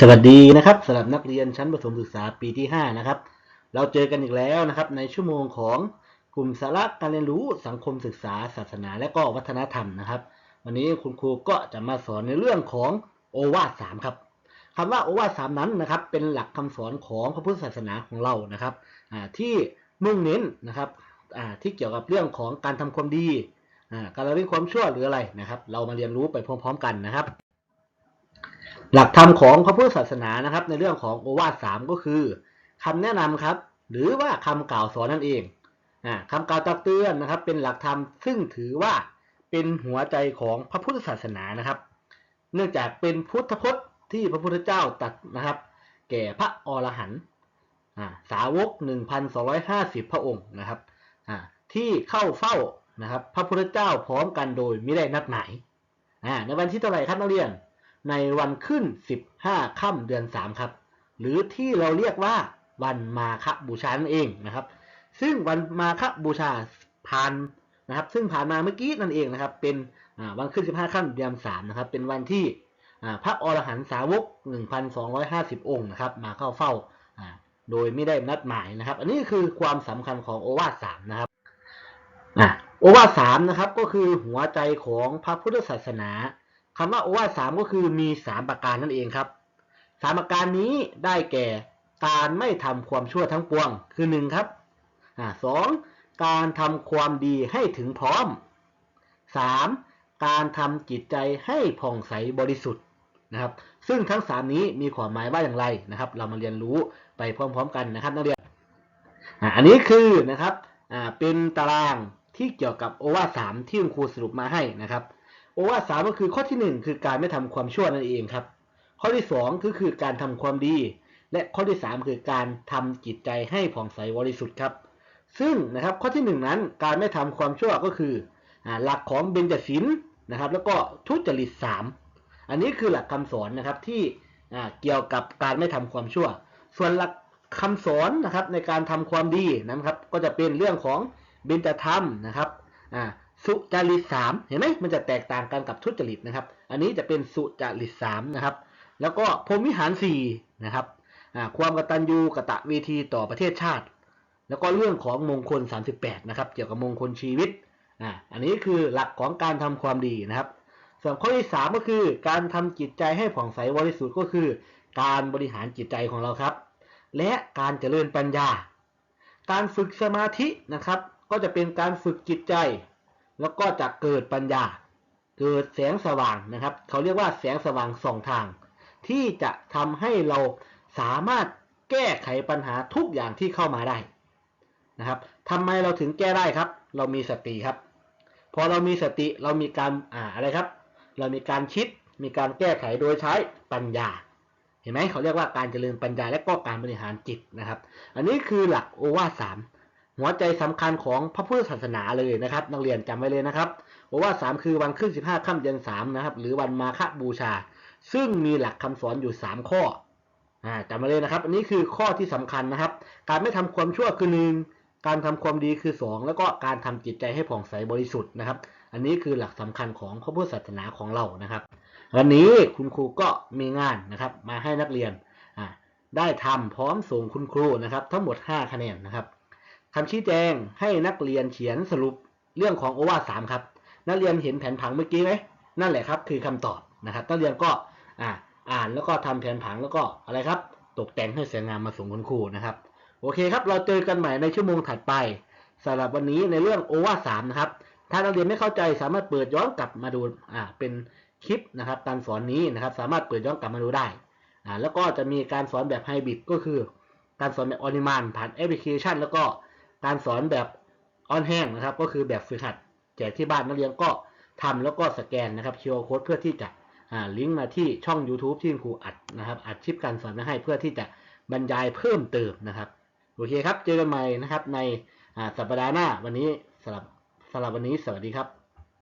สวัสดีนะครับสำหรับนักเรียนชั้นประถมศึกษาปีที่ 5 นะครับ เราเจอกันอีกแล้วนะครับในชั่วโมงของกลุ่มสาระการเรียนรู้สังคมศึกษา ศาสนาและก็วัฒนธรรมนะครับ วันนี้คุณครูก็จะมาสอนในเรื่องของโอวาทสามครับคำว่าโอวาทสามนั้นนะครับ เป็นหลักคำสอนของพระพุทธศาสนาของเรานะครับที่มุ่งเน้นนะครับที่เกี่ยวกับเรื่องของการทำความดีการละเว้นความชั่วหรืออะไรนะครับ เรามาเรียนรู้ไปพร้อม ๆ กันนะครับ หลักธรรมของพระพุทธศาสนานะครับ ในเรื่องของโอวาทสามก็คือคำแนะนำครับ หรือว่าคำกล่าวสอนนั่นเองอ่าคำกล่าวตักเตือนนะครับ เป็นหลักธรรมซึ่งถือว่าเป็นหัวใจของพระพุทธศาสนานะครับ เนื่องจากเป็นพุทธพจน์ที่พระพุทธเจ้าตัดนะครับ แก่พระอรหันต์อ่าสาวก 1,250 พระองค์นะครับอ่าที่เข้าเฝ้านะครับ พระพุทธเจ้าพร้อมกันโดยไม่ได้นัดหมายอ่าในวันที่เท่าไหร่ครับนักเรียน ในวันขึ้น 15 ค่ำเดือน 3 ครับ หรือที่เราเรียกว่าวันมาฆบูชานั่นเองนะครับ ซึ่งวันมาฆบูชาผ่านนะครับ ซึ่งผ่านมาเมื่อกี้นั่นเองนะครับ เป็นวันขึ้น 15 ค่ำเดือน 3 นะครับ เป็นวันที่พระอรหันตสาวก 1,250 องค์นะครับ มาเข้าเฝ้าโดยไม่ได้นัดหมายนะครับ อันนี้คือความสำคัญของโอวาทสามนะครับอโอวาทสามนะครับก็คือหัวใจของพระพุทธศาสนา คำว่าโอวาทสามก็คือมีสามประการนั่นเองครับสามประการนี้ได้แก่การไม่ทำความชั่วทั้งปวงคือหนึ่งครับอสองการทำความดีให้ถึงพร้อมสามการทำจิตใจให้ผ่องใสบริสุทธิ์นะครับ ซึ่งทั้งสามนี้มีความหมายว่าอย่างไรนะครับ เรามาเรียนรู้ไปพร้อม ๆ กันนะครับนักเรียนอันนี้คือนะครับเป็นตารางที่เกี่ยวกับโอวาสามที่คุณครูสรุปมาให้นะครับ โอวาทสามก็คือข้อที่หนึ่งคือการไม่ทำความชั่วนั่นเองครับ ข้อที่สองก็คือการทำความดี และข้อที่สามคือการทำจิตใจให้ผ่องใสบริสุทธิ์ครับ ซึ่งนะครับข้อที่หนึ่งนั้นการไม่ทำความชั่วก็คืออหลักของเบญจศีลนะครับ แล้วก็ทุจริตสามอันนี้คือหลักคำสอนนะครับที่เกี่ยวกับการไม่ทำความชั่ว ส่วนหลักคำสอนนะครับในการทำความดีนะครับ ก็จะเป็นเรื่องของเบญจธรรมนะครับอ่า สุจริตสามเห็นไหมมันจะแตกต่างกันกับทุจริตนะครับ อันนี้จะเป็นสุจริตสามนะครับ แล้วก็พรหมวิหารสี่นะครับความกตัญญูกตเวทีต่อประเทศชาติ แล้วก็เรื่องของมงคล 38 นะครับ เกี่ยวกับมงคลชีวิตอ่าอันนี้คือหลักของการทำความดีนะครับ ส่วนข้อที่ 3 ก็คือ การทำจิตใจให้ผ่องใสบริสุทธิ์ก็คือ การบริหารจิตใจของเราครับ และการเจริญปัญญา การฝึกสมาธินะครับ ก็จะเป็นการฝึกจิตใจ แล้วก็จะเกิดปัญญา เกิดแสงสว่างนะครับ เขาเรียกว่าแสงสว่างสองทาง ที่จะทำให้เราสามารถแก้ไขปัญหาทุกอย่างที่เข้ามาได้นะครับทำไมเราถึงแก้ได้ครับ เรามีสติครับ พอเรามีสติเรามีการอ่าอะไรครับ เรามีการคิดมีการแก้ไขโดยใช้ปัญญา เห็นไหมเขาเรียกว่าการเจริญปัญญาและก็การบริหารจิตนะครับ อันนี้คือหลักโอวาสาม หัวใจสำคัญของพระพุทธศาสนาเลยนะครับ นักเรียนจำไว้เลยนะครับว่าสามคือวันขึ้น15ค่ำเดือน3นะครับ หรือวันมาฆบูชา ซึ่งมีหลักคำสอนอยู่3ข้ออจำไว้เลยนะครับ อันนี้คือข้อที่สำคัญนะครับ การไม่ทำความชั่วคือหนึ่งการทำความดีคือ 2 แล้วก็การทำจิตใจให้ผ่องใสบริสุทธิ์นะครับ อันนี้คือหลักสำคัญของพระพุทธศาสนาของเรานะครับ วันนี้คุณครูก็มีงานนะครับ มาให้นักเรียนได้ทำพร้อมส่งคุณครูนะครับ ทั้งหมด 5 คะแนนนะครับ คำชี้แจงให้นักเรียนเขียนสรุปเรื่องของโอวาทสามครับ นักเรียนเห็นแผนผังเมื่อกี้ไหมนั่นแหละครับ คือคำตอบนะครับ นักเรียนก็อ่าอ่านแล้วก็ทำแผนผังแล้วก็อะไรครับ ตกแต่งให้สวยงามมาส่งคุณครูนะครับ โอเคครับ เราเจอกันใหม่ในชั่วโมงถัดไปสำหรับวันนี้ในเรื่องโอวาทสามนะครับ ถ้านักเรียนไม่เข้าใจสามารถเปิดย้อนกลับมาดูอ่าเป็นคลิปนะครับการสอนนี้นะครับ สามารถเปิดย้อนกลับมาดูได้อ่าแล้วก็จะมีการสอนแบบไฮบริดก็คือ การสอนแบบออนิมานผ่านแอปพลิเคชัน แล้วก็ การสอนแบบออนแห้งนะครับ ก็คือแบบฝึกหัดแจกที่บ้านนักเรียนก็ทำแล้วก็สแกนนะครับ QR code เพื่อที่จะลิงก์มาที่ช่อง YouTube ที่ครูอัดนะครับอัดคลิปการสอนมาให้เพื่อที่จะบรรยายเพิ่มเติมนะครับโอเคครับ เจอกันใหม่นะครับในสัปดาห์หน้าวันนี้สำหรับสำหรับวันนี้สวัสดีครับ